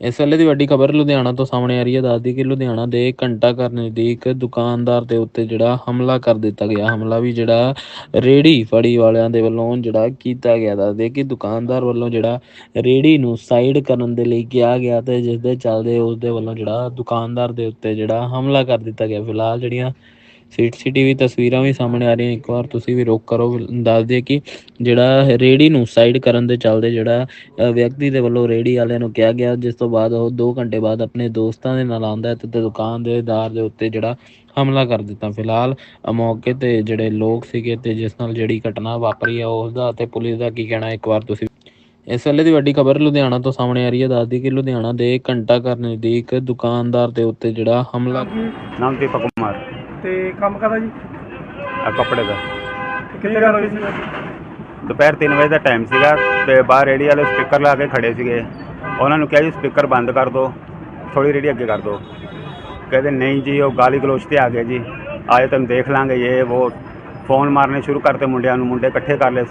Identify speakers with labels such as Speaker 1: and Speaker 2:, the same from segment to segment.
Speaker 1: ਇਸ ਵੇਲੇ ਦੀ ਵੱਡੀ ਖਬਰ ਲੁਧਿਆਣਾ ਤੋਂ ਸਾਹਮਣੇ ਆ ਰਹੀ ਹੈ। ਦੱਸਦੀ ਕਿ ਲੁਧਿਆਣਾ ਦੇ ਘੰਟਾ ਘਰ ਨਜ਼ਦੀਕ ਦੁਕਾਨਦਾਰ ਦੇ ਉੱਤੇ ਜਿਹੜਾ ਹਮਲਾ ਕਰ ਦਿੱਤਾ ਗਿਆ। ਹਮਲਾ ਵੀ ਜਿਹੜਾ ਰੇੜੀ ਫੜੀ ਵਾਲਿਆਂ ਦੇ ਵੱਲੋਂ ਜਿਹੜਾ ਕੀਤਾ ਗਿਆ। ਦੱਸਦੇ ਕਿ ਦੁਕਾਨਦਾਰ ਵੱਲੋਂ ਜਿਹੜਾ ਰੇੜੀ ਨੂੰ ਸਾਈਡ ਕਰਨ ਦੇ ਲਈ ਕਿਹਾ ਗਿਆ ਤੇ ਜਿਸ ਦੇ ਚੱਲਦੇ ਉਸ ਦੇ ਵੱਲੋਂ ਜਿਹੜਾ ਦੁਕਾਨਦਾਰ ਦੇ ਉੱਤੇ ਜਿਹੜਾ ਹਮਲਾ ਕਰ ਦਿੱਤਾ ਗਿਆ। ਫਿਲਹਾਲ ਜਿਹੜੀਆਂ ਸੀਸੀਟੀਵੀ ਤਸਵੀਰਾਂ ਵੀ ਸਾਹਮਣੇ ਆ ਰਹੀਆਂ, ਇੱਕ ਵਾਰ ਤੁਸੀਂ ਵੀ ਰੋਕ ਕਰੋ, ਦੱਸ ਦਈਏ ਕਿ ਜਿਹੜਾ ਰੇੜੀ ਨੂੰ ਸਾਈਡ ਕਰਨ ਦੇ ਚੱਲਦੇ ਜਿਹੜਾ ਵਿਅਕਤੀ ਦੇ ਵੱਲੋਂ ਰੇੜੀ ਵਾਲਿਆਂ ਨੂੰ ਕਿਹਾ ਗਿਆ, ਜਿਸ ਤੋਂ ਬਾਅਦ ਉਹ 2 ਘੰਟੇ ਬਾਅਦ ਆਪਣੇ ਦੋਸਤਾਂ ਦੇ ਨਾਲ ਆਉਂਦਾ ਤੇ ਦੁਕਾਨਦਾਰ ਦੇ ਉੱਤੇ ਜਿਹੜਾ ਹਮਲਾ ਕਰ ਦਿੱਤਾ। ਫਿਲਹਾਲ ਮੌਕੇ ਤੇ ਜਿਹੜੇ ਲੋਕ ਸੀਗੇ ਤੇ ਜਿਸ ਨਾਲ ਜਿਹੜੀ ਘਟਨਾ ਵਾਪਰੀ ਹੈ ਉਸ ਦਾ ਤੇ ਪੁਲਿਸ ਦਾ ਕੀ ਕਹਿਣਾ, ਇੱਕ ਵਾਰ ਤੁਸੀਂ ਇਸ ਵੇਲੇ ਦੀ ਵੱਡੀ ਖਬਰ ਲੁਧਿਆਣਾ ਤੋਂ ਸਾਹਮਣੇ ਆ ਰਹੀ ਹੈ। ਦੱਸਦੀ ਕਿ ਲੁਧਿਆਣਾ ਦੇ ਘੰਟਾ ਘਰ ਨਜ਼ਦੀਕ ਦੁਕਾਨਦਾਰ ਦੇ ਉੱਤੇ ਜਿਹੜਾ ਹਮਲਾ
Speaker 2: ਨਾਮ ਦੀਪਕ
Speaker 3: ਤੇ ਕੰਮ ਕਰਦਾ ਜੀ?
Speaker 2: ਆ ਕੱਪੜੇ ਦਾ।
Speaker 3: ਤੇ ਕਿੱਥੇ ਗੱਲ ਹੋਈ ਸੀ?
Speaker 2: ਦੁਪਹਿਰ 3 ਵਜੇ ਦਾ ਟਾਈਮ ਸੀਗਾ ਤੇ ਬਾਹਰ ਰੇੜੀ ਵਾਲੇ ਸਪੀਕਰ ਲਾ ਕੇ ਖੜੇ ਸੀਗੇ। ਉਹਨਾਂ ਨੂੰ ਕਿਹਾ ਜੀ ਸਪੀਕਰ ਬੰਦ ਕਰ ਦਿਓ ਥੋੜੀ ਰੇੜੀ ਅੱਗੇ ਕਰ ਦਿਓ ਕਹਿੰਦੇ ਨਹੀਂ ਜੀ ਉਹ ਗਾਲੀ ਗਲੋਚ ਤੇ ਆ ਗਏ ਜੀ। ਆਏ ਤੁਹਾਨੂੰ ਦੇਖ ਲਾਂਗੇ ਇਹ ਉਹ ਫੋਨ ਮਾਰਨੇ ਸ਼ੁਰੂ ਕਰਤੇ ਮੁੰਡਿਆਂ ਨੂੰ। ਮੁੰਡੇ ਇਕੱਠੇ ਕਰ ਲਏ।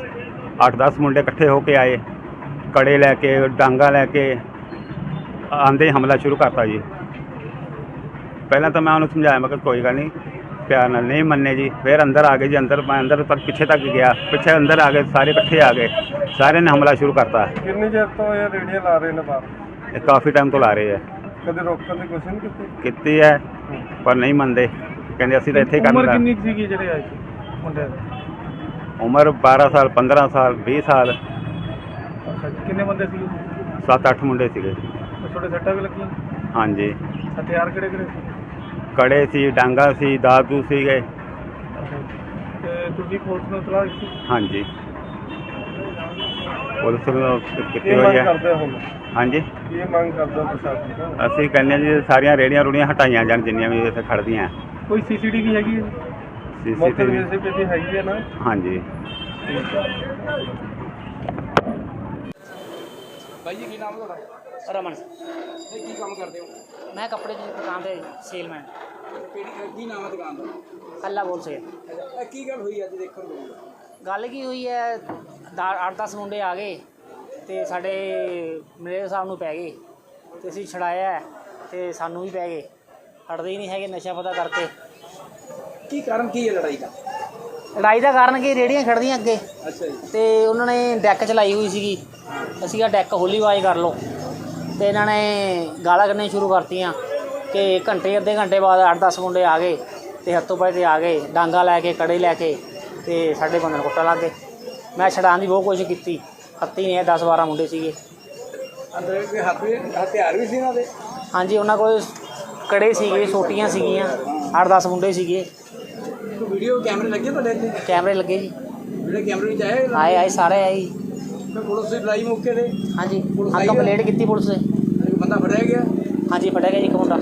Speaker 2: 8-10 ਮੁੰਡੇ ਇਕੱਠੇ ਹੋ ਕੇ ਆਏ। ਕੜੇ ਲੈ ਕੇ ਡਾਂਗਾ ਲੈ ਕੇ ਆਂਦੇ ਹਮਲਾ ਸ਼ੁਰੂ ਕਰਤਾ ਜੀ। ਪਹਿਲਾਂ ਤਾਂ ਮੈਂ ਉਹਨੂੰ ਸਮਝਾਇਆ ਮੈਂ ਕਿਹਾ ਕੋਈ ਗੱਲ ਨਹੀਂ। ਪਿਆਰ ਨਾਲ ਨਹੀਂ ਮੰਨੇ ਜੀ। ਫਿਰ ਅੰਦਰ ਆ ਗਏ ਜੀ ਅੰਦਰ ਮੈਂ ਅੰਦਰ ਤੱਕ ਪਿੱਛੇ ਤੱਕ ਗਿਆ। ਪਿੱਛੇ ਅੰਦਰ ਆ ਗਏ ਸਾਰੇ ਇਕੱਠੇ ਆ ਗਏ। ਸਾਰਿਆਂ ਨੇ ਹਮਲਾ ਸ਼ੁਰੂ ਕਰਤਾ।
Speaker 3: ਕਿੰਨੀ ਚਿਰ ਤੋਂ ਇਹ ਰੇੜੀਆਂ ਲਾ ਰਹੇ ਨੇ ਬਾਹਰ?
Speaker 2: ਇਹ ਕਾਫੀ ਟਾਈਮ ਤੋਂ ਲਾ ਰਹੇ ਆ।
Speaker 3: ਕਦੇ ਰੋਕਣ ਦੀ ਕੋਸ਼ਿਸ਼ ਨਹੀਂ ਕੀਤੀ?
Speaker 2: ਕੀਤੀ ਹੈ ਪਰ ਨਹੀਂ ਮੰਨਦੇ। ਕਹਿੰਦੇ ਅਸੀਂ ਤਾਂ ਇੱਥੇ ਹੀ
Speaker 3: ਉਮਰ
Speaker 2: ਕਰਨਾ
Speaker 3: ਕਿੰਨੀ ਕੁ ਸੀਗੀ ਜਿਹੜੇ ਆਏ ਸੀ ਦੀ?
Speaker 2: ਉਮਰ 12 ਸਾਲ 15 ਸਾਲ 20 ਸਾਲ।
Speaker 3: ਅੱਛਾ ਜੀ ਕਿੰਨੇ ਬੰਦੇ ਸੀ
Speaker 2: 7-8 ਮੁੰਡੇ ਸੀਗੇ।
Speaker 3: ਛੋਟੇ ਸੱਟਾਂ ਵੀ ਲੱਗੀਆਂ?
Speaker 2: ਹਾਂਜੀ।
Speaker 3: ਹਥਿਆਰ ਕਿਹੜੇ ਕਿਹੜੇ ਸੀ?
Speaker 2: ਕੜੇ ਸੀ ਡਾਂਗਾ ਸੀ ਦਾਦੂ ਸੀਗੇ।
Speaker 3: ਜੀ। ਤੇ ਤੁਸੀਂ ਪੁਲਿਸ ਨੂੰ ਇਤਲਾਹ ਦਿੱਤੀ?
Speaker 2: ਹਾਂਜੀ। ਪੁਲਿਸ ਨੂੰ ਕੀਤੀ
Speaker 3: ਕੀ
Speaker 2: ਹੋਈ
Speaker 3: ਮੰਗ
Speaker 2: ਹੈ।
Speaker 3: ਕਰਦੇ ਹੋ ਹੁਣ?
Speaker 2: ਹਾਂਜੀ।
Speaker 3: ਕੀ ਮੰਗ ਕਰਦੇ ਪ੍ਰਸ਼ਾਸਨ ਤੋਂ?
Speaker 2: ਅਸੀਂ ਕਹਿੰਦੇ ਹਾਂ ਜੀ ਸਾਰੀਆਂ ਰੇੜੀਆਂ ਰੂੜੀਆਂ ਹਟਾਈਆਂ ਜਾਣ ਜਿੰਨੀਆਂ ਵੀ ਇੱਥੇ ਖੜਦੀਆਂ
Speaker 3: ਕੋਈ ਸੀਸੀਟੀਵੀ ਹੈਗੀ ਹੈ ਜੀ? ਮੌਕੇ ਤੇ
Speaker 2: ਸੀਸੀਟੀਵੀ
Speaker 3: ਸੀਸੀਟੀਵੀ ਹੈਗੀ ਹੈ ਨਾ?
Speaker 2: ਹਾਂਜੀ।
Speaker 4: ਰਮਨ।
Speaker 5: ਇਹ ਕੀ ਕੰਮ ਕਰਦੇ ਹੋ?
Speaker 4: ਮੈਂ ਕੱਪੜੇ ਦੀ ਦੁਕਾਨ ਤੇ ਸੇਲਮੈਨ।
Speaker 5: ਕਿਹੜੀ ਕੀ ਨਾਮ ਹੈ ਦੁਕਾਨ ਦਾ?
Speaker 4: ਕੱਲਾ ਬੋਲ ਸੇ
Speaker 5: ਇਹ ਕੀ ਗੱਲ ਹੋਈ ਅੱਜ ਦੇਖਣ ਨੂੰ? ਮਿਲੀ?
Speaker 4: ਗੱਲ ਕੀ ਹੋਈ ਹੈ 8-10 ਮੁੰਡੇ ਆ ਗਏ ਤੇ ਸਾਡੇ ਮੇਰੇ ਸਾਹਿਬ ਨੂੰ ਪੈ ਗਏ ਤੇ ਅਸੀਂ ਛੜਾਇਆ ਹੈ ਤੇ ਸਾਨੂੰ ਵੀ ਪੈ ਗਏ। ਹਟਦੇ ਹੀ ਨਹੀਂ ਹੈਗੇ ਨਸ਼ਾ ਪਤਾ ਕਰਕੇ।
Speaker 5: ਕੀ ਕਾਰਨ ਕੀ ਹੈ ਲੜਾਈ ਦਾ?
Speaker 4: ਲੜਾਈ ਦਾ ਕਾਰਨ ਕੀ ਰੇੜੀਆਂ ਖੜਦੀਆਂ ਅੱਗੇ।
Speaker 5: ਅੱਛਾ ਜੀ।
Speaker 4: ਤੇ ਉਹਨਾਂ ਨੇ ਡੈਕ ਚਲਾਈ ਹੋਈ ਸੀਗੀ। ਅਸੀਂ ਆ ਡੈਕ ਹੌਲੀ ਆਵਾਜ਼ ਕਰ ਲਓ। ਤੇ ਇਹਨਾਂ ਨੇ ਗਾਲਾਂ ਕੱਢਣੀਆਂ ਸ਼ੁਰੂ ਕਰਤੀਆਂ ਕਿ ਘੰਟੇ ਅੱਧੇ ਘੰਟੇ ਬਾਅਦ 8-10 ਮੁੰਡੇ ਆ ਗਏ ਤੇ ਹੱਥੋਂ ਪਾਈ ਤੇ ਆ ਗਏ ਡਾਂਗਾ ਲੈ ਕੇ ਕੜੇ ਲੈ ਕੇ ਤੇ ਸਾਡੇ ਬੰਦੇ ਨੂੰ ਕੁੱਟਣ ਲੱਗ ਗਏ। ਮੈਂ ਛਡਾਉਣ ਦੀ ਬਹੁਤ ਕੋਸ਼ਿਸ਼ ਕੀਤੀ ਹੱਤੀ ਨੇ 10-12 ਮੁੰਡੇ ਸੀਗੇ।
Speaker 5: ਅੰਦਰ ਕੋਈ ਹੱਥ ਵੀ ਹਥਿਆਰ ਵੀ ਸੀ ਇਹਨਾਂ ਦੇ?
Speaker 4: ਹਾਂਜੀ ਉਹਨਾਂ ਕੋਲ ਕੜੇ ਸੀਗੇ ਛੋਟੀਆਂ ਸੀਗੀਆਂ 8-10 ਮੁੰਡੇ ਸੀਗੇ।
Speaker 5: ਵੀਡੀਓ ਕੈਮਰੇ ਲੱਗੇ ਤੁਹਾਡੇ ਇੱਥੇ?
Speaker 4: ਕੈਮਰੇ ਲੱਗੇ ਜੀ।
Speaker 5: ਜਿਹੜੇ ਕੈਮਰੇ ਵਿੱਚ ਆਏ
Speaker 4: ਆਏ ਆਏ ਸਾਰੇ ਆਏ ਜੀ।
Speaker 5: ਫਿਰ ਪੁਲਿਸ ਦੀ ਲੜਾਈ ਮੌਕੇ ਤੇ।
Speaker 4: ਹਾਂਜੀ।
Speaker 5: ਪੁਲਿਸ ਆਈ ਹੈ?
Speaker 4: ਕੰਪਲੇਂਟ ਕੀਤੀ ਪੁਲਿਸ ਨੇ।
Speaker 5: ਇੱਕ ਬੰਦਾ ਫੜਿਆ ਗਿਆ।
Speaker 4: ਹਾਂਜੀ ਫੜਿਆ ਗਿਆ ਜੀ ਇੱਕ ਮੁੰਡਾ।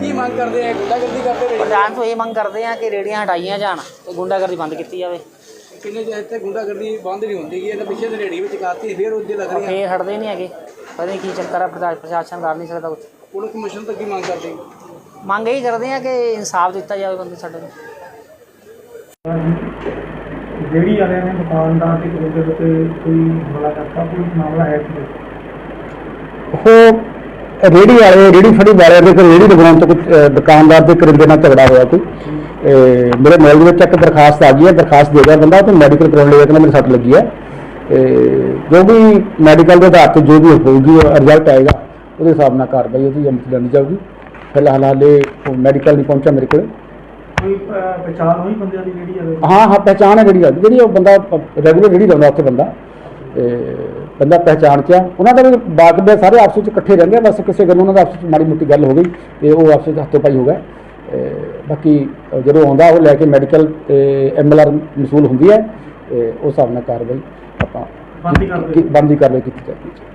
Speaker 5: ਕੀ ਮੰਗ ਕਰਦੇ ਆ? ਗੁੰਡਾਗਰਦੀ ਕਰਦੇ ਰਹੇ
Speaker 4: ਪ੍ਰਧਾਨ ਤੋਂ ਇਹ ਮੰਗ ਕਰਦੇ ਆ ਕਿ ਰੇੜੀਆਂ ਹਟਾਈਆਂ ਜਾਣ ਤੇ ਗੁੰਡਾਗਰਦੀ ਬੰਦ ਕੀਤੀ ਜਾਵੇ।
Speaker 5: ਕਿੰਨੇ ਜੇ ਇੱਥੇ ਗੁੰਡਾਗਰਦੀ ਬੰਦ ਨਹੀਂ ਹੁੰਦੀ ਗੀ ਇਹ ਤਾਂ ਪਿੱਛੇ ਤੇ ਰੇੜੀ ਵਿੱਚ ਕਾਤੀ ਫਿਰ ਉੱਦੇ ਲੱਗ ਰਹੀਆਂ।
Speaker 4: ਫੇਰ ਹਟਦੇ ਨਹੀਂ ਹੈਗੇ। ਪਤਾ ਨਹੀਂ ਕੀ ਚੱਕਰ ਆ ਪ੍ਰਸ਼ਾ- ਪ੍ਰਸ਼ਾਸਨ ਕਰ ਨਹੀਂ ਸਕਦਾ ਕੁਝ
Speaker 5: ਪੁਲਿਸ ਕਮਿਸ਼ਨ ਤੋਂ ਕੀ ਮੰਗ ਕਰਦੇ
Speaker 4: ਮੰਗ ਇਹੀ ਕਰਦੇ ਆ ਕਿ ਇਨਸਾਫ ਦਿੱਤਾ ਜਾਵੇ ਬੰਦੇ ਸਾਡੇ ਨੂੰ
Speaker 3: ਜਿਹੜੀ ਵਾਲਿਆਂ ਨੇ ਦੁਕਾਨਦਾਰ ਦੀ ਗਰੁੱਪ ਦੇ ਉੱਤੇ ਕੋਈ ਹਮਲਾ ਕਰਤਾ, ਕੋਈ ਮਾਮਲਾ ਹੈ ਕਿ
Speaker 6: ਉਹ ਰੇੜੀ ਵਾਲੇ ਰੇੜੀ ਫੜੀ ਵਾਲੇ ਦੇ ਕੋਲ ਰੇੜੀ ਲਗਾਉਣ ਤੋਂ ਕੁਝ ਦੁਕਾਨਦਾਰ ਦੇ ਕਰਿੰਦੇ ਨਾਲ ਝਗੜਾ ਹੋਇਆ ਕੋਈ ਇਹ ਮੇਰੇ ਮੋਬਾਈਲ ਦੇ ਵਿੱਚ ਇੱਕ ਦਰਖਾਸਤ ਆ ਗਈ ਹੈ, ਦਰਖਾਸਤ ਦੇ ਗਿਆ ਬੰਦਾ ਤੇ ਮੈਡੀਕਲ ਕਰਾਉਣ ਲਈ ਕਹਿੰਦਾ ਮੇਰੇ ਸੱਟ ਲੱਗੀ ਹੈ। ਤੇ ਜੋ ਵੀ ਮੈਡੀਕਲ ਦੇ ਆਧਾਰ ਤੇ ਜੋ ਵੀ ਹੋਊਗੀ ਰਿਜ਼ਲਟ ਆਏਗਾ, ਉਹਦੇ ਹਿਸਾਬ ਨਾਲ ਕਾਰਵਾਈ ਉਹਦੀ ਅਮਲ ਜਾਂਦੀ ਜਾਊਗੀ। ਫਿਲਹਾਲ ਹਾਲੇ ਉਹ ਮੈਡੀਕਲ ਨਹੀਂ ਪਹੁੰਚਿਆ ਮੇਰੇ ਕੋਲ।
Speaker 3: ਕੋਈ ਅਹ, ਪਛਾਣ ਹੋਈ ਬੰਦਿਆਂ ਦੀ ਜਿਹੜੀ ਵਾਲੇ
Speaker 6: ਹਾਂ ਹਾਂ ਪਹਿਚਾਣ ਹੈ ਜਿਹੜੀ ਜਿਹੜੀ ਉਹ ਬੰਦਾ ਰੈਗੂਲਰ ਜਿਹੜੀ ਲਾਉਂਦਾ ਉੱਥੇ ਬੰਦਾ। ਤੇ ਬੰਦਾ ਪਹਿਚਾਣ ਚ ਆ। ਉਹਨਾਂ ਦਾ ਵੀ ਬਾਕੀ ਦੇ ਸਾਰੇ ਆਪਸ ਵਿੱਚ ਇਕੱਠੇ ਰਹਿੰਦੇ ਆ। ਬਸ ਕਿਸੇ ਗੱਲੋਂ ਉਹਨਾਂ ਦਾ ਆਪਸ ਵਿੱਚ ਮਾੜੀ ਮੋਟੀ ਗੱਲ ਹੋ ਗਈ ਤੇ ਉਹ ਆਪਸ ਵਿੱਚ ਹੱਥੋਂ ਪਾਈ ਹੋ ਗਿਆ ਬਾਕੀ ਜਦੋਂ ਆਉਂਦਾ ਉਹ ਲੈ ਕੇ ਮੈਡੀਕਲ ਤੇ ਐਮਐਲਆਰ ਮਸੂਲ ਹੁੰਦੀ ਹੈ। ਤੇ ਉਸ ਹਿਸਾਬ ਨਾਲ ਕਾਰਵਾਈ ਆਪਾਂ
Speaker 3: ਬੰਦੀ।
Speaker 6: ਬੰਦੀ ਕਾਰਵਾਈ ਕੀਤੀ ਜਾਂਦੀ ਹੈ